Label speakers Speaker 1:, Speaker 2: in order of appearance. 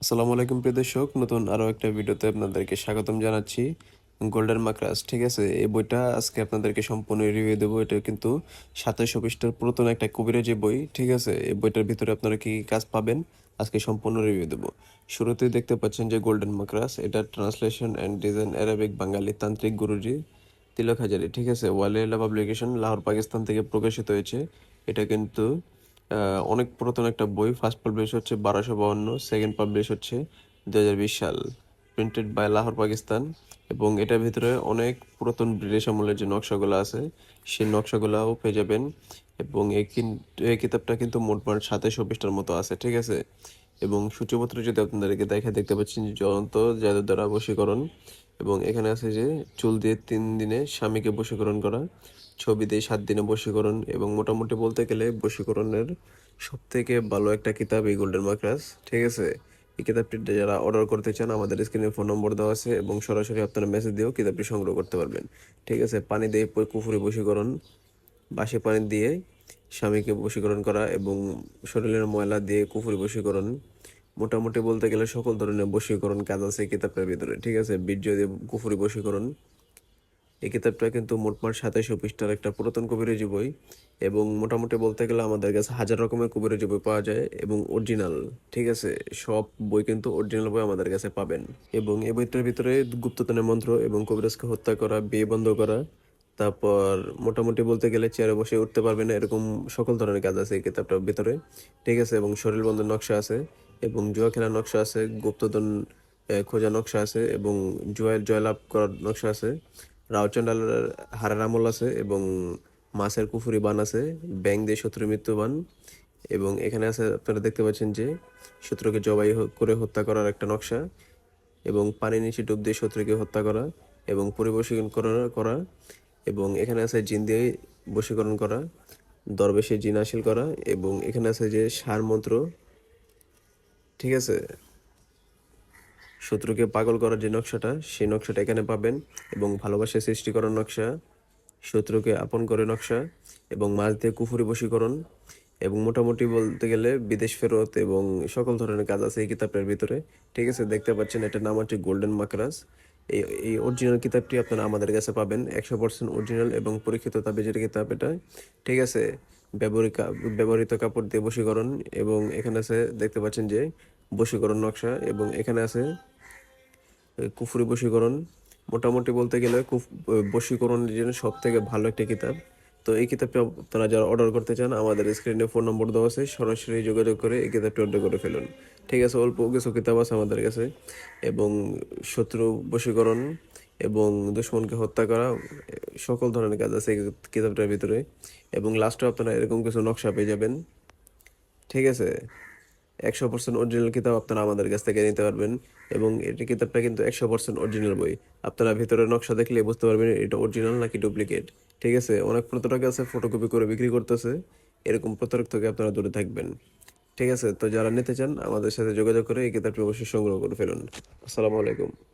Speaker 1: আসসালামু আলাইকুম প্রিয় দর্শক, নতুন আরও একটা ভিডিওতে আপনাদেরকে স্বাগতম জানাচ্ছি। গোল্ডেন মাকরাস ঠিক আছে? এই বইটা আজকে আপনাদেরকে সম্পূর্ণ রিভিউ দেবো। এটা কিন্তু সাতাশশো পৃষ্ঠার পুরাতন একটা কবিরাজি বই, ঠিক আছে? এই বইটার ভিতরে আপনারা কি কাজ পাবেন আজকে সম্পূর্ণ রিভিউ দেবো। শুরুতেই দেখতে পাচ্ছেন যে গোল্ডেন মাকরাস এটা ট্রান্সলেশন অ্যান্ড ডিজাইন অ্যারাবিক বাঙালি তান্ত্রিক গুরুজি তিলক হাজারি, ঠিক আছে? ওয়ালিলা পাবলিকেশন লাহোর, পাকিস্তান থেকে প্রকাশিত হয়েছে। এটা কিন্তু অনেক পুরাতন একটা বই ফার্স্ট পাবলিশ হচ্ছে বারোশো বাউন্ন সেকেন্ড পাবলিশ হচ্ছে দু হাজার বিশ সাল প্রিন্টেড বাই লাহোর পাকিস্তান এবং এটার ভিতরে অনেক পুরাতন ব্রিটিশ আমলের যে নকশাগুলো আছে, সেই নকশাগুলোও পেয়ে যাবেন, এবং এই কিতাবটা কিন্তু মোটমাট সাতাইশো পৃষ্ঠার মতো আছে, ঠিক আছে? এবং সূচিপত্র যদি আপনাদেরকে দেখে দেখতে পাচ্ছেন যে জ্বলন্ত জাদুর দ্বারা বশীকরণ, এবং এখানে আছে যে চুল দিয়ে তিন দিনে স্বামীকে বশীকরণ করা ছবি দিয়ে সাত দিনে বশীকরণ এবং মোটামুটি বলতে গেলে বশীকরণের সব থেকে ভালো একটা কিতাব এই গোল্ডেন মাকরাস ঠিক আছে? এই কিতাবটি যারা অর্ডার করতে চান, আমাদের স্ক্রিনে ফোন নম্বর দেওয়া আছে এবং সরাসরি আপনারা মেসেজ দিয়েও কিতাবটি সংগ্রহ করতে পারবেন, ঠিক আছে? পানি দিয়ে কুফুরি বশীকরণ বাসি পানি দিয়ে স্বামীকে বশীকরণ করা এবং শরীরের ময়লা দিয়ে কুফুরি বশীকরণ, মোটামুটি বলতে গেলে সকল ধরনের বশীকরণ কাজ আছে কিতাবটার ভিতরে, ঠিক আছে? বীর্য দিয়ে কুফুরি বশীকরণ এই কিতাবটা কিন্তু মোটমাট সাতাইশো পৃষ্ঠার একটা পুরাতন কবিরাজি বই এবং মোটামুটি বলতে গেলে আমাদের কাছে হাজার রকমের কবিরাজি বই পাওয়া যায় এবং অরিজিনাল, ঠিক আছে? সব বই কিন্তু অরিজিনাল বই আমাদের কাছে পাবেন। এবং এই বইটার ভিতরে গুপ্ততনের মন্ত্র এবং কবিরাজকে হত্যা করা, বিয়ে বন্ধ করা, তারপর মোটামুটি বলতে গেলে চেয়ারে বসে উঠতে পারবে না, এরকম সকল ধরনের কাজ আছে এই কিতাবটার ভিতরে, ঠিক আছে? এবং শরীর বন্ধের নকশা আছে এবং জুয়া খেলার নকশা আছে, গুপ্তধন খোঁজা নকশা আছে এবং জুয়ার জয়লাভ করার নকশা আছে। রাউচান্ডালের হারের আমল আছে এবং মাছের কুফুরি বান আছে ব্যাং দিয়ে শত্রু মৃত্যু বান এবং এখানে আছে, আপনারা দেখতে পাচ্ছেন যে শত্রুকে জবাই করে হত্যা করার একটা নকশা এবং পানি নিচে ডুব দিয়ে শত্রুকে হত্যা করা এবং পরিবশীকরণ করা করা এবং এখানে আছে জিন দিয়ে বশীকরণ করা, দরবেশে জিন হাসিল করা এবং এখানে আছে যে সার মন্ত্র ঠিক আছে? শত্রুকে পাগল করার যে নকশাটা, সেই নকশাটা এখানে পাবেন এবং ভালোবাসা সৃষ্টি করার নকশা, শত্রুকে আপন করে নকশা এবং মাছ দিয়ে কুফুরি বশীকরণ এবং মোটামুটি বলতে গেলে বিদেশ ফেরত এবং সকল ধরনের কাজ আছে এই কিতাবটার ভিতরে। ঠিক আছে, দেখতে পাচ্ছেন এটার নাম হচ্ছে গোল্ডেন মাকরাস এই এই অরিজিনাল কিতাবটি আপনারা আমাদের কাছে পাবেন, একশো পার্সেন্ট অরিজিনাল এবং পরীক্ষিত তাবিজের কিতাব এটা। ঠিক আছে, ব্যবহৃত ব্যবহৃত কাপড় দিয়ে বশীকরণ এবং এখানে আছে, দেখতে পাচ্ছেন যে বশীকরণ নকশা এবং এখানে আছে কুফরি বশীকরণ। মোটামুটি বলতে গেলে কুফ বশীকরণের জন্য সব থেকে ভালো একটা কিতাব। তো এই কিতাবটা আপনারা যারা অর্ডার করতে চান, আমাদের স্ক্রিনে ফোন নম্বর দেওয়া আছে, সরাসরি যোগাযোগ করে এই কিতাবটি অর্ডার করে ফেলুন। ঠিক আছে, অল্প কিছু কিতাব আছে আমাদের কাছে। এবং শত্রু বশীকরণ এবং দুশ্মনকে হত্যা করা, সকল ধরনের কাজ আছে এই কিতাবটার ভিতরে। এবং লাস্টে আপনারা এরকম কিছু নকশা পেয়ে যাবেন। ঠিক আছে? একশো পার্সেন্ট অরিজিনাল কিতাব আপনারা আমাদের কাছ থেকে নিতে পারবেন এবং এটি কিতাবটা কিন্তু একশো পার্সেন্ট অরিজিনাল বই। আপনারা ভিতরে নকশা দেখলে বুঝতে পারবেন এটা অরিজিনাল নাকি ডুপ্লিকেট ঠিক আছে? অনেক প্রতারক আছে ফটোকপি করে বিক্রি করতেছে। এরকম প্রতারক থেকে আপনারা দূরে থাকবেন। ঠিক আছে? তো যারা নিতে চান, আমাদের সাথে যোগাযোগ করে এই কিতাবটি অবশ্যই সংগ্রহ করে ফেলুন। আসসালামু আলাইকুম।